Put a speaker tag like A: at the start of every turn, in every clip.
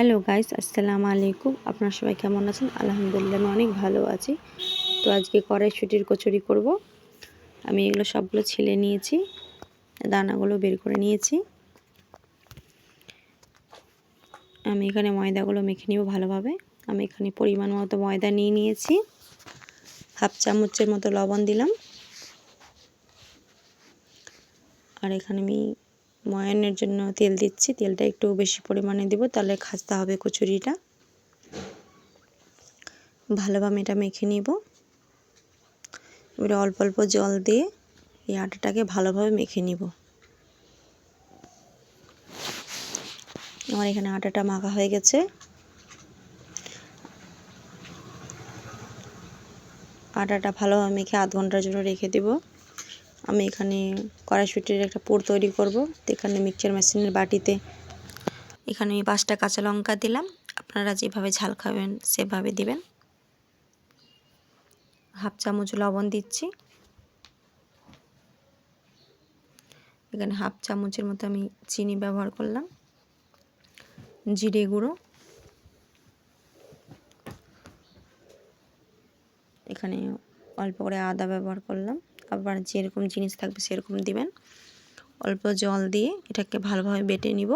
A: Hello guys, আসসালামু আলাইকুম। আপনার সবাই কেমন আছেন? আলহামদুলিল্লাহ, আমি অনেক ভালো আছি। তো আজকে কড়াইশুটির কচুরি করব। আমি এগুলো সবগুলো ছিলে নিয়েছি, দানাগুলো বের করে নিয়েছি। আমি এখানে ময়দাগুলো মেখে নিব ভালোভাবে। আমি এখানে পরিমাণ মতো ময়দা নিয়ে নিয়েছি। হাফ চামচের মতো লবণ দিলাম। আর এখানে আমি ময়ানের জন্য তেল দিচ্ছি। তেলটা একটু বেশি পরিমাণে দেবো, তাহলে খাস্তা হবে কচুরিটা। ভালোভাবে এটা মেখে নিব। এবারে অল্প অল্প জল দিয়ে এই আটাটাকে ভালোভাবে মেখে নিব। আমার এখানে আটাটা মাখা হয়ে গেছে। আটাটা ভালোভাবে মেখে আধ ঘণ্টার জন্য রেখে দেবো। আমি এখানে কড়াইশুটির একটা পুর তৈরি করব। তো এখানে মিক্সচার মেশিনের বাটিতে এখানে আমি পাঁচটা কাঁচা লঙ্কা দিলাম। আপনারা যেভাবে ঝাল খাবেন, সেভাবে দিবেন। হাফ চামচ লবণ দিচ্ছি। এখানে হাফ চামচের মতো আমি চিনি ব্যবহার করলাম। জিরে গুঁড়ো। এখানে অল্প করে আদা ব্যবহার করলাম। আবার যেরকম জিনিস থাকবে সেরকম দিবেন। অল্প জল দিয়ে এটাকে ভালোভাবে বেটে নিব।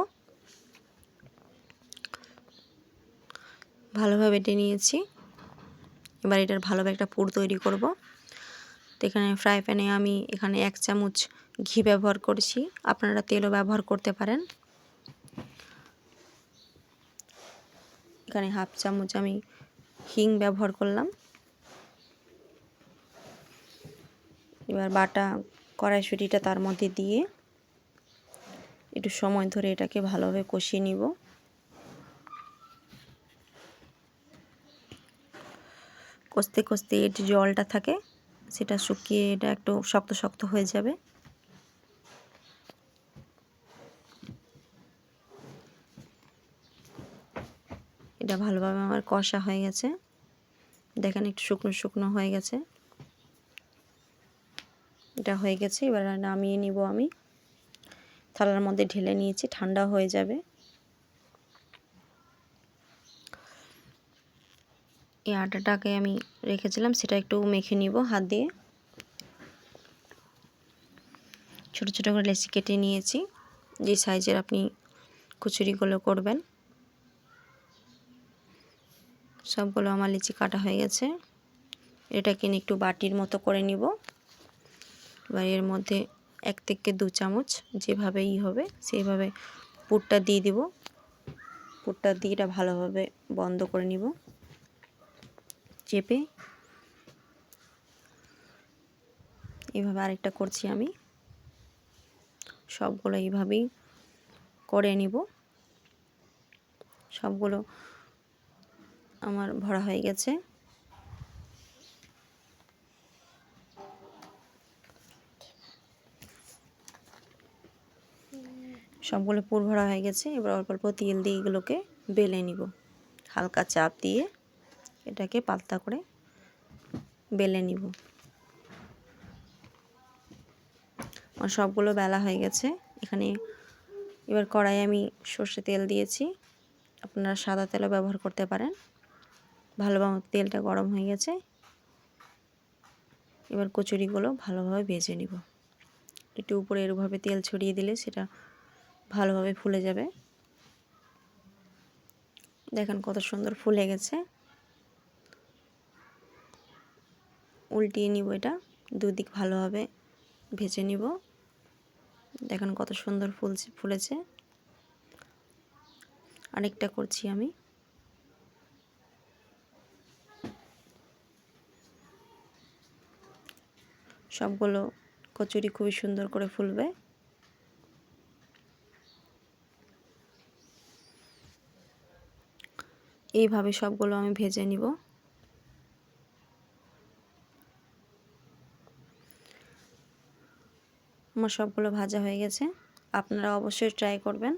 A: ভালোভাবে বেটে নিয়েছি। এবার এটার ভালোভাবে একটা পুর তৈরি করব। তো এখানে ফ্রাই প্যানে আমি এখানে এক চামচ ঘি ব্যবহার করছি। আপনারা তেলও ব্যবহার করতে পারেন। এখানে হাফ চামচ আমি হিং ব্যবহার করলাম। এবার বাটা কড়াইশুটিটা তার মধ্যে দিয়ে একটু সময় ধরে এটাকে ভালোভাবে কষিয়ে নিব। কষতে কষতে এর যে জলটা থাকে সেটা শুকিয়ে এটা একটু শক্ত শক্ত হয়ে যাবে। এটা ভালোভাবে আমার কষা হয়ে গেছে। দেখেন একটু শুকনো শুকনো হয়ে গেছে। এটা হয়ে গেছে, এবার নামিয়ে নিব আমি। থালার মধ্যে ঢেলে নিয়েছি, ঠান্ডা হয়ে যাবে। এই আটাটাকে আমি রেখেছিলাম, সেটা একটু মেখে নিব হাত দিয়ে। ছোট ছোট করে লেসি কেটে নিয়েছি, যে সাইজের আপনি কুচুরিগুলো করবেন। সবগুলো আমার লিচি কাটা হয়ে গেছে। এটাকে একটু বাটির মতো করে নিব। এবার এর মধ্যে এক থেকে দু চামচ যেভাবেই হবে সেইভাবে পুরটা দিয়ে দিব। পুরটা দিয়ে এটা ভালোভাবে বন্ধ করে নিব। চেপে এভাবে আরেকটা করছি আমি। সবগুলো এইভাবেই করে নিব। সবগুলো আমার ভরা হয়ে গেছে। সবগুলো পুর ভরা হয়ে গেছে, এবার অল্প অল্প তেল দিয়ে এগুলোকে বেলে নিব। হালকা চাপ দিয়ে এটাকে পাতলা করে বেলে নিব। আমার সবগুলো বেলা হয়ে গেছে, এখানে এবার কড়াই আমি সর্ষে তেল দিয়েছি। আপনারা সাদা তেলও ব্যবহার করতে পারেন। ভালোভাবে তেলটা গরম হয়ে গেছে। এবার কচুরিগুলো ভালোভাবে ভেজে নিব। একটু উপরে এরভাবে তেল ছড়িয়ে দিলে সেটা ভালোভাবে ফুলে যাবে। দেখেন কত সুন্দর ফুলে গেছে। উল্টিয়ে নিব এটা, দুদিক ভালোভাবে ভেজে নিব। দেখেন কত সুন্দর ফুলছে, ফুলেছে। আরেকটা করছি আমি। সবগুলো কচুরি খুবই সুন্দর করে ফুলবে। এইভাবে সবগুলো আমি ভেজে নিব। আমার সবগুলো ভাজা হয়ে গেছে। আপনারা অবশ্যই ট্রাই করবেন।